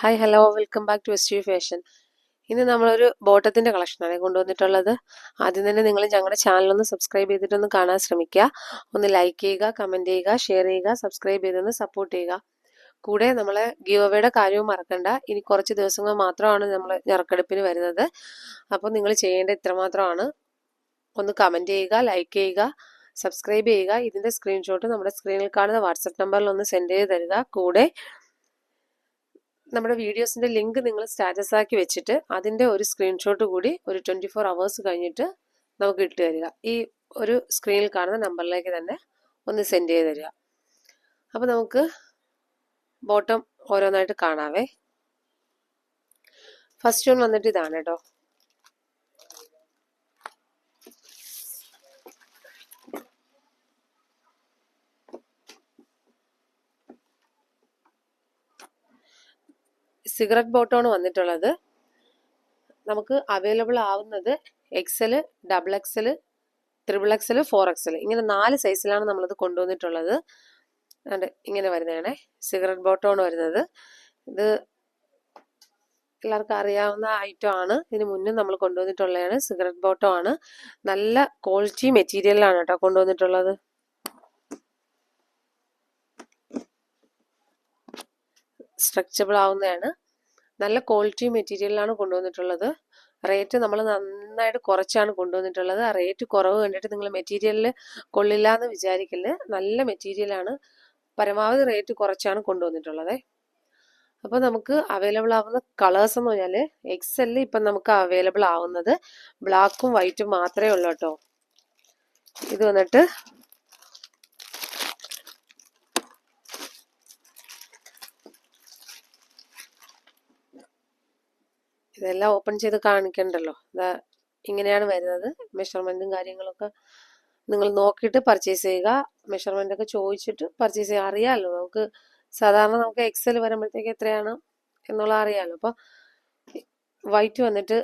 Hi hello welcome back to S fashion ഇന്ന് നമ്മളൊരു ബോട്ടത്തിന്റെ കളക്ഷനാണ് കൊണ്ടുവന്നിട്ടുള്ളത്. ആദ്യം തന്നെ നിങ്ങൾ ഞങ്ങളുടെ ചാനലൊന്ന് സബ്സ്ക്രൈബ് ചെയ്തിട്ടൊന്ന് കാണാൻ ശ്രമിക്കുക. ഒന്ന് ലൈക്ക് ചെയ്യുക കമന്റ് ചെയ്യുക ഷെയർ ചെയ്യുക സബ്സ്ക്രൈബ് ചെയ്തൊന്ന് സപ്പോർട്ട് ചെയ്യുക. കൂടെ നമ്മളെ ഗീവ് അവയുടെ കാര്യവും മറക്കണ്ട. ഇനി കുറച്ച് ദിവസങ്ങൾ മാത്രമാണ് നമ്മൾ ഞറക്കെടുപ്പിന് വരുന്നത്. അപ്പോൾ നിങ്ങൾ ചെയ്യേണ്ട ഇത്രമാത്രമാണ്. ഒന്ന് കമന്റ് ചെയ്യുക ലൈക്ക് ചെയ്യുക സബ്സ്ക്രൈബ് ചെയ്യുക. ഇതിന്റെ സ്ക്രീൻഷോട്ട് നമ്മുടെ സ്ക്രീനിൽ കാണുന്ന വാട്സപ്പ് നമ്പറിൽ ഒന്ന് സെൻഡ് ചെയ്ത് തരിക. കൂടെ നമ്മുടെ വീഡിയോസിന്റെ ലിങ്ക് നിങ്ങൾ സ്റ്റാറ്റസ് ആക്കി വെച്ചിട്ട് അതിന്റെ ഒരു സ്ക്രീൻഷോട്ട് കൂടി ഒരു ട്വന്റി ഫോർ അവേഴ്സ് കഴിഞ്ഞിട്ട് നമുക്ക് ഇട്ട് തരിക. ഈ ഒരു സ്ക്രീനിൽ കാണുന്ന നമ്പറിലേക്ക് തന്നെ ഒന്ന് സെൻഡ് ചെയ്ത് തരിക. അപ്പോൾ നമുക്ക് ബോട്ടം ഓരോന്നായിട്ട് കാണാവേ. ഫസ്റ്റ് വൺ വന്നിട്ട് ഇതാണ് കേട്ടോ സിഗരറ്റ് ബോട്ടമാണ് വന്നിട്ടുള്ളത്. നമുക്ക് അവൈലബിൾ ആവുന്നത് XL double XL triple XL four XL ഇങ്ങനെ നാല് സൈസിലാണ് നമ്മളിത് കൊണ്ടുവന്നിട്ടുള്ളത്. അതെ ഇങ്ങനെ വരുന്നതാണേ. സിഗരറ്റ് ബോട്ടമാണ് വരുന്നത്. ഇത് എല്ലാവർക്കും അറിയാവുന്ന ഐറ്റം ആണ്. ഇതിന് മുന്നേ നമ്മൾ കൊണ്ടുവന്നിട്ടുള്ളതാണ്. സിഗരറ്റ് ബോട്ടം ആണ് നല്ല ക്വാളിറ്റി മെറ്റീരിയലാണ് കേട്ടോ കൊണ്ടുവന്നിട്ടുള്ളത്. സ്ട്രക്ചബിൾ ആവുന്നതാണ്. നല്ല ക്വാളിറ്റി മെറ്റീരിയലാണ് കൊണ്ടുവന്നിട്ടുള്ളത്. റേറ്റ് നമ്മൾ നന്നായിട്ട് കുറച്ചാണ് കൊണ്ടുവന്നിട്ടുള്ളത്. ആ റേറ്റ് കുറവ് കണ്ടിട്ട് നിങ്ങൾ മെറ്റീരിയലിൽ കൊള്ളില്ല എന്ന് വിചാരിക്കൽ നല്ല മെറ്റീരിയലാണ്. പരമാവധി റേറ്റ് കുറച്ചാണ് കൊണ്ടുവന്നിട്ടുള്ളത്. അപ്പോൾ നമുക്ക് അവൈലബിൾ ആവുന്ന കളേഴ്സ് എന്ന് പറഞ്ഞാൽ എക്സെല്ലിൽ ഇപ്പം നമുക്ക് അവൈലബിൾ ആവുന്നത് ബ്ലാക്കും വൈറ്റും മാത്രമേ ഉള്ളൂ കേട്ടോ. ഇത് വന്നിട്ട് ഇതെല്ലാം ഓപ്പൺ ചെയ്ത് കാണിക്കണ്ടല്ലോ. ഇതാ ഇങ്ങനെയാണ് വരുന്നത്. മെഷർമെന്റും കാര്യങ്ങളൊക്കെ നിങ്ങൾ നോക്കിയിട്ട് പർച്ചേസ് ചെയ്യുക. മെഷർമെന്റ് ഒക്കെ ചോദിച്ചിട്ട് പർച്ചേസ് ചെയ്യുക. അറിയാമല്ലോ നമുക്ക് സാധാരണ നമുക്ക് എക്സൽ വരുമ്പോഴത്തേക്ക് എത്രയാണ് എന്നുള്ള അറിയാമല്ലോ അപ്പോൾ വൈറ്റ് വന്നിട്ട്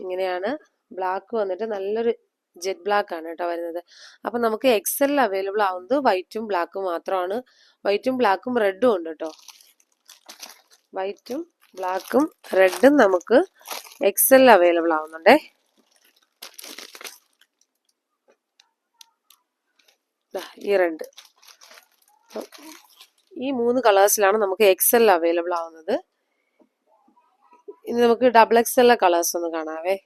ഇങ്ങനെയാണ് ബ്ലാക്ക് വന്നിട്ട് നല്ലൊരു ജെറ്റ് ബ്ലാക്ക് ആണ് കേട്ടോ വരുന്നത്. അപ്പൊ നമുക്ക് എക്സലിൽ അവൈലബിൾ ആവുന്നത് വൈറ്റും ബ്ലാക്കും മാത്രമാണ്. വൈറ്റും ബ്ലാക്കും റെഡും ഉണ്ട് കേട്ടോ. വൈറ്റും ബ്ലാക്കും റെഡും നമുക്ക് എക്സൽ അവൈലബിൾ ആവുന്നുണ്ടേ. ഈ റെഡ്. ഈ മൂന്ന് കളേഴ്സിലാണ് നമുക്ക് എക്സൽ അവൈലബിൾ ആവുന്നത്. ഇനി നമുക്ക് ഡബിൾ എക്സലിലെ കളേഴ്സ് ഒന്ന് കാണാവേ.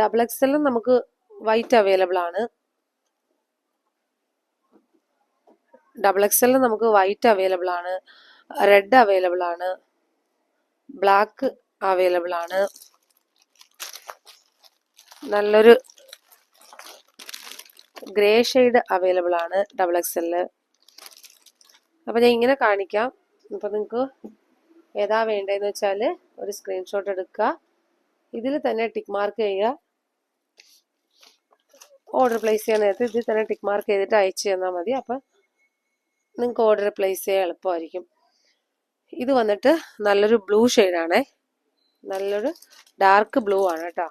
ഡബിൾ എക്സലും നമുക്ക് വൈറ്റ് അവൈലബിൾ ആണ്. ഡബിൾ എക്സലിൽ നമുക്ക് വൈറ്റ് അവൈലബിൾ ആണ് റെഡ് അവൈലബിൾ ആണ് ബ്ലാക്ക് അവൈലബിൾ ആണ്. നല്ലൊരു ഗ്രേ ഷെയ്ഡ് അവൈലബിൾ ആണ് ഡബിൾ എക്സലിൽ അപ്പം ഞാൻ ഇങ്ങനെ കാണിക്കാം. അപ്പൊ നിങ്ങൾക്ക് ഏതാ വേണ്ടതെന്ന് വെച്ചാൽ ഒരു സ്ക്രീൻഷോട്ട് എടുക്കുക. ഇതിൽ തന്നെ ടിക്ക് മാർക്ക് ചെയ്യുക. ഓർഡർ പ്ലേസ് ചെയ്യാൻ നേരത്തെ ഇതിൽ തന്നെ ടിക്ക് മാർക്ക് ചെയ്തിട്ട് അയച്ചു തന്നാൽ മതി. അപ്പം നിങ്ങൾക്ക് ഓർഡർ പ്ലേസ് ചെയ്യാൻ എളുപ്പമായിരിക്കും. ഇത് വന്നിട്ട് നല്ലൊരു ബ്ലൂ ഷെയ്ഡാണേ നല്ലൊരു ഡാർക്ക് ബ്ലൂ ആണ് കേട്ടോ.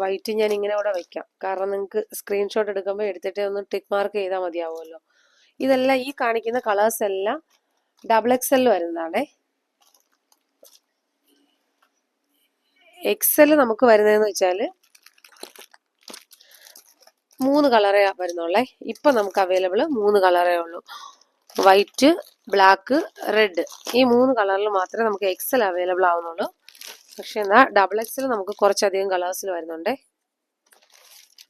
വൈറ്റ് ഞാൻ ഇങ്ങനെ ഇവിടെ വെക്കാം. കാരണം നിങ്ങൾക്ക് സ്ക്രീൻഷോട്ട് എടുക്കുമ്പോൾ എടുത്തിട്ട് ഒന്ന് ടിക്ക് മാർക്ക് ചെയ്താൽ മതിയാവുമല്ലോ. ഇതെല്ലാം ഈ കാണിക്കുന്ന കളേഴ്സ് എല്ലാം ഡബിൾ എക്സ് എൽ വരുന്നതാണേ. എക്സൽ നമുക്ക് വരുന്നതെന്ന് വെച്ചാൽ മൂന്ന് കളറേ വരുന്നുള്ളേ. ഇപ്പൊ നമുക്ക് അവൈലബിൾ മൂന്ന് കളറേ ഉള്ളൂ. വൈറ്റ് ബ്ലാക്ക് റെഡ് ഈ മൂന്ന് കളറിൽ മാത്രമേ നമുക്ക് എക്സൽ അവൈലബിൾ ആവുന്നുള്ളൂ. പക്ഷെ എന്നാൽ ഡബിൾ എക്സൽ നമുക്ക് കുറച്ചധികം കളേഴ്സിൽ വരുന്നുണ്ടേ.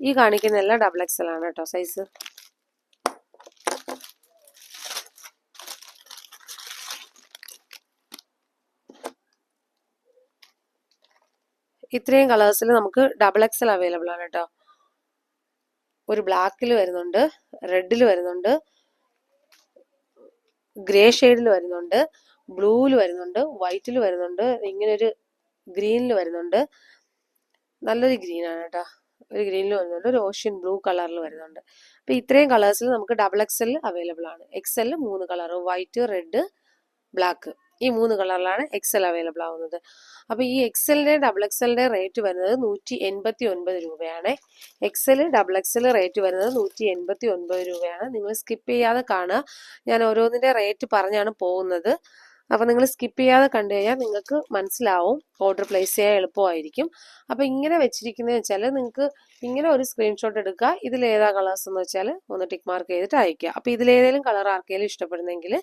ഈ കാണിക്കുന്ന എല്ലാം ഡബിൾ എക്സൽ ആണ് കേട്ടോ സൈസ് ഇത്രയും കളേഴ്സിൽ നമുക്ക് ഡബിൾ എക്സൽ അവൈലബിൾ ആണ് കേട്ടോ. ഒരു ബ്ലാക്കിൽ വരുന്നുണ്ട് റെഡിൽ വരുന്നുണ്ട് ഗ്രേ ഷെയ്ഡിൽ വരുന്നുണ്ട് ബ്ലൂവിൽ വരുന്നുണ്ട് വൈറ്റിൽ വരുന്നുണ്ട് ഇങ്ങനെ ഒരു ഗ്രീനിൽ വരുന്നുണ്ട്. നല്ലൊരു ഗ്രീനാണ് കേട്ടോ ഒരു ഗ്രീനിൽ വരുന്നുണ്ട് ഒരു ഓഷ്യൻ ബ്ലൂ കളറിൽ വരുന്നുണ്ട്. അപ്പൊ ഇത്രയും കളേഴ്സിൽ നമുക്ക് ഡബിൾ എക്സൽ അവൈലബിൾ ആണ്. എക്സൽ മൂന്ന് കളർ വൈറ്റ് റെഡ് ബ്ലാക്ക് ഈ മൂന്ന് കളറിലാണ് എക്സൽ അവൈലബിൾ ആവുന്നത്. അപ്പോൾ ഈ എക്സലിന്റെ ഡബിൾ എക്സലിന്റെ റേറ്റ് വരുന്നത് നൂറ്റി എൺപത്തി ഒൻപത് രൂപയാണ്. എക്സൽ ഡബിൾ എക്സൽ റേറ്റ് വരുന്നത് നൂറ്റി എൺപത്തി ഒൻപത് രൂപയാണ്. നിങ്ങൾ സ്കിപ്പ് ചെയ്യാതെ കാണുക. ഞാൻ ഓരോന്നിന്റെ റേറ്റ് പറഞ്ഞാണ് പോകുന്നത്. അപ്പോൾ നിങ്ങൾ സ്കിപ്പ് ചെയ്യാതെ കണ്ടു കഴിഞ്ഞാൽ നിങ്ങൾക്ക് മനസ്സിലാവും ഓർഡർ പ്ലേസ് ചെയ്യാൻ എളുപ്പമായിരിക്കും. അപ്പോൾ ഇങ്ങനെ വെച്ചിരിക്കുന്നത് വെച്ചാൽ നിങ്ങൾക്ക് ഇങ്ങനെ ഒരു സ്ക്രീൻഷോട്ട് എടുക്കുക. ഇതിലേതാ കളേഴ്സ് എന്ന് വെച്ചാൽ ഒന്ന് ടിക്ക് മാർക്ക് ചെയ്തിട്ട് അയക്കുക അപ്പോൾ ഇതിലേതെങ്കിലും കളർ ആർക്കെങ്കിലും ഇഷ്ടപ്പെടുന്നെങ്കിൽ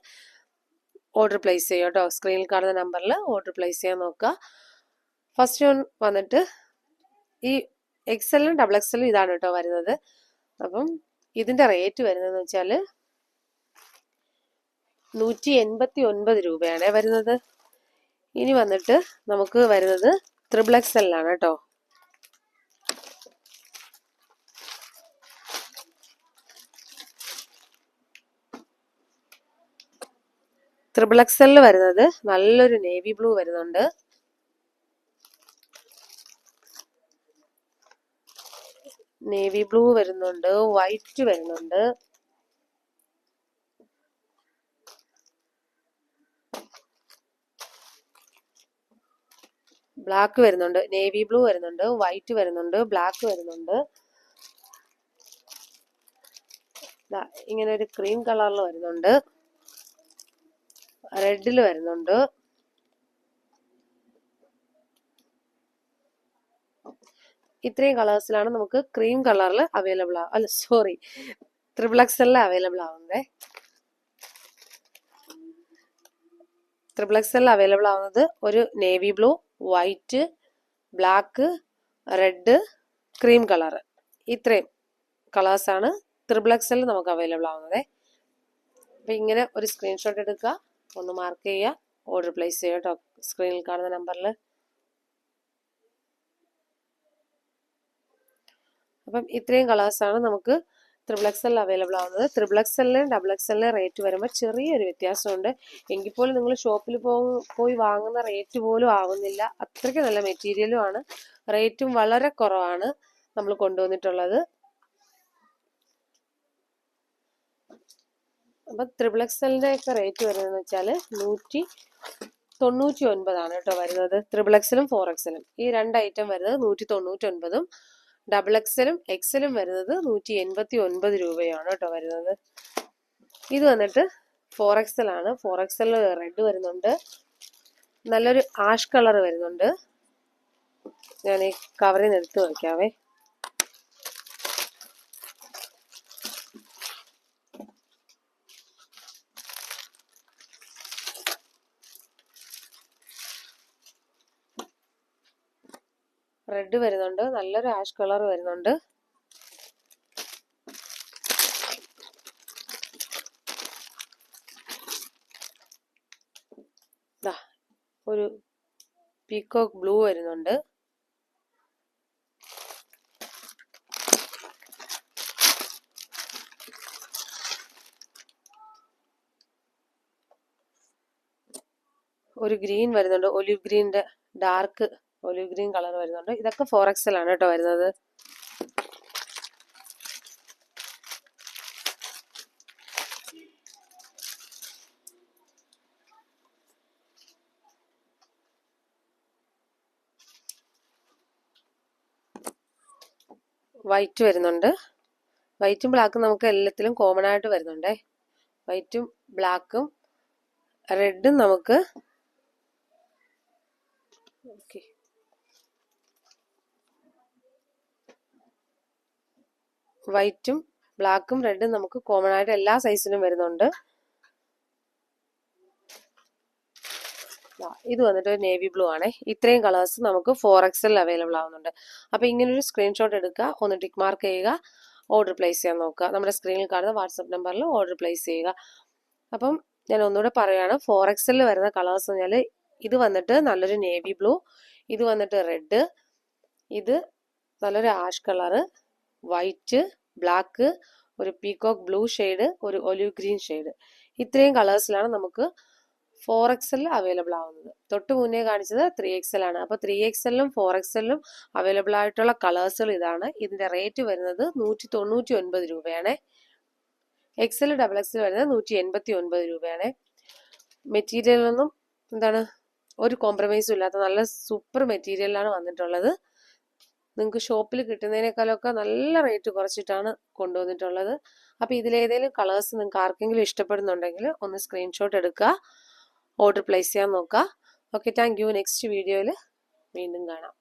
ഓർഡർ പ്ലേസ് ചെയ്യുക കേട്ടോ സ്ക്രീനിൽ കാണുന്ന നമ്പറിൽ ഓർഡർ പ്ലേസ് ചെയ്യാൻ നോക്കുക ഫസ്റ്റ് വൺ വന്നിട്ട് ഈ എക്സലും ഡബിൾ എക്സലും ഇതാണ് കേട്ടോ വരുന്നത്. അപ്പം ഇതിന്റെ റേറ്റ് വരുന്നതെന്ന് വെച്ചാൽ നൂറ്റി എൺപത്തി ഒൻപത് രൂപയാണ് വരുന്നത്. ഇനി വന്നിട്ട് നമുക്ക് വരുന്നത് ത്രിബിൾ എക്സലിലാണ് കേട്ടോ. ത്രിബിൾ എക്സലിൽ വരുന്നത്. നല്ലൊരു നേവി ബ്ലൂ വരുന്നുണ്ട്. നേവി ബ്ലൂ വരുന്നുണ്ട്. വൈറ്റ് വരുന്നുണ്ട്. ബ്ലാക്ക് വരുന്നുണ്ട്. നേവി ബ്ലൂ വരുന്നുണ്ട്. വൈറ്റ് വരുന്നുണ്ട്. ബ്ലാക്ക് വരുന്നുണ്ട്. ഇങ്ങനെ ഒരു ക്രീം കളറിൽ വരുന്നുണ്ട്. റെഡിൽ വരുന്നുണ്ട്. ഇത്രയും കളേഴ്സിലാണ് നമുക്ക് ക്രീം കളറിൽ അവൈലബിൾ ആവും അല്ല സോറി ത്രിബിൾ എക്സലിൽ അവൈലബിൾ ആവുന്നത് ത്രിബിൾ എക്സലിൽ അവൈലബിൾ ആവുന്നത് ഒരു navy blue white black red cream colour ഇത്രയും കളേഴ്സാണ് ത്രിബിൾ എക്സലിൽ നമുക്ക് അവൈലബിൾ ആവുന്നത്. അപ്പം ഇങ്ങനെ ഒരു സ്ക്രീൻഷോട്ട് എടുക്കുക. ഒന്ന് മാർക്ക് ചെയ്യുക. ഓർഡർ പ്ലേസ് ചെയ്യുക കേട്ടോ സ്ക്രീനിൽ കാണുന്ന നമ്പറിൽ അപ്പം ഇത്രയും കളേഴ്സാണ് നമുക്ക് ത്രിബിൾ എക്സ് എല്ലിൽ അവൈലബിൾ ആവുന്നത്. ത്രിബിൾ എക്സ് എല്ലിന് ഡബിൾ എക്സ് എല്ലിന് റേറ്റ് വരുമ്പോൾ ചെറിയൊരു വ്യത്യാസമുണ്ട്. എങ്കിൽ പോലും നിങ്ങൾ ഷോപ്പിൽ പോയി വാങ്ങുന്ന റേറ്റ് പോലും ആവുന്നില്ല. അത്രയ്ക്ക് നല്ല മെറ്റീരിയലും ആണ്. റേറ്റും വളരെ കുറവാണ് നമ്മൾ കൊണ്ടുവന്നിട്ടുള്ളത്. അപ്പം ത്രിപിൾ എക്സലിന്റെ ഒക്കെ റേറ്റ് വരുന്നതെന്ന് വെച്ചാൽ നൂറ്റി തൊണ്ണൂറ്റി ഒൻപതാണ് കേട്ടോ വരുന്നത്. ത്രിപിൾ എക്സലും ഫോർ എക്സലും ഈ രണ്ട് ഐറ്റം വരുന്നത് നൂറ്റി തൊണ്ണൂറ്റി ഒൻപതും ഡബിൾ എക്സലും എക്സലും വരുന്നത് നൂറ്റി എൺപത്തി ഒൻപത് രൂപയാണ് കേട്ടോ വരുന്നത്. ഇത് വന്നിട്ട് ഫോർ എക്സലാണ് ഫോർ എക്സൽ റെഡ് വരുന്നുണ്ട്. നല്ലൊരു ആഷ് കളർ വരുന്നുണ്ട്. ഞാൻ ഈ കവറിൽ നിന്ന് എടുത്ത് വയ്ക്കാവേ. റെഡ് വരുന്നുണ്ട്. നല്ലൊരു ആഷ് കളർ വരുന്നുണ്ട്. ഒരു പീക്കോക്ക് ബ്ലൂ വരുന്നുണ്ട്. ഒരു ഗ്രീൻ വരുന്നുണ്ട്. ഒലിവ് ഗ്രീനിന്റെ ഡാർക്ക് ഒലിവ് ഗ്രീൻ കളർ വരുന്നുണ്ട്. ഇതൊക്കെ ഫോർ എക്സൽ ആണ് കേട്ടോ വരുന്നത്. വൈറ്റ് വരുന്നുണ്ട്. വൈറ്റും ബ്ലാക്കും നമുക്ക് എല്ലാത്തിലും കോമൺ ആയിട്ട് വരുന്നുണ്ടേ. വൈറ്റും ബ്ലാക്കും റെഡും നമുക്ക് ഓക്കെ വൈറ്റും ബ്ലാക്കും റെഡും നമുക്ക് കോമൺ ആയിട്ട് എല്ലാ സൈസിലും വരുന്നുണ്ട്. ഇത് വന്നിട്ട് നേവി ബ്ലൂ ആണ്. ഇത്രയും കളേഴ്സ് നമുക്ക് ഫോർ എക്സൽ അവൈലബിൾ ആവുന്നുണ്ട്. അപ്പോൾ ഇങ്ങനെ ഒരു സ്ക്രീൻഷോട്ട് എടുക്കുക ഒന്ന് ടിക്ക് മാർക്ക് ചെയ്യുക ഓർഡർ പ്ലേസ് ചെയ്യാൻ നോക്കുക. നമ്മുടെ സ്ക്രീനിൽ കാണുന്ന വാട്സപ്പ് നമ്പറിൽ ഓർഡർ പ്ലേസ് ചെയ്യുക. അപ്പം ഞാൻ ഒന്നുകൂടെ പറയുകയാണ് ഫോർ എക്സലിൽ വരുന്ന കളേഴ്സ് പറഞ്ഞാൽ ഇത് വന്നിട്ട് നല്ലൊരു നേവി ബ്ലൂ ഇത് വന്നിട്ട് റെഡ് ഇത് നല്ലൊരു ആഷ് കളറ് വൈറ്റ് ബ്ലാക്ക് ഒരു പീകോക്ക് ബ്ലൂ ഷെയ്ഡ് ഒരു ഒലിവ് ഗ്രീൻ ഷെയ്ഡ് ഇത്രയും കളേഴ്സിലാണ് നമുക്ക് ഫോർ എക്സെൽ അവൈലബിൾ ആവുന്നത്. തൊട്ട് മുന്നേ കാണിച്ചത് ത്രീ എക്സൽ ആണ്. അപ്പോൾ ത്രീ എക്സലിലും ഫോർ എക്സലിലും അവൈലബിൾ ആയിട്ടുള്ള കളേഴ്സുകൾ ഇതാണ്. ഇതിന്റെ റേറ്റ് വരുന്നത് നൂറ്റി തൊണ്ണൂറ്റി ഒൻപത് രൂപയാണ് എക്സൽ ഡബിൾ എക്സൽ വരുന്നത് നൂറ്റി എൺപത്തി ഒൻപത് രൂപയാണ് മെറ്റീരിയലൊന്നും എന്താണ്? ഒരു കോംപ്രമൈസും ഇല്ലാത്ത നല്ല സൂപ്പർ മെറ്റീരിയലാണ് വന്നിട്ടുള്ളത്. നിങ്ങൾക്ക് ഷോപ്പിൽ കിട്ടുന്നതിനേക്കാളൊക്കെ നല്ല റേറ്റ് കുറച്ചിട്ടാണ് കൊണ്ടുവന്നിട്ടുള്ളത്. അപ്പോൾ ഇതിലേതെങ്കിലും കളേഴ്സ് നിങ്ങൾക്ക് ആർക്കെങ്കിലും ഇഷ്ടപ്പെടുന്നുണ്ടെങ്കിൽ ഒന്ന് സ്ക്രീൻഷോട്ട് എടുക്കുക ഓർഡർ പ്ലേസ് ചെയ്യാൻ നോക്കുക. Okay thank you. നെക്സ്റ്റ് വീഡിയോയിൽ വീണ്ടും കാണാം.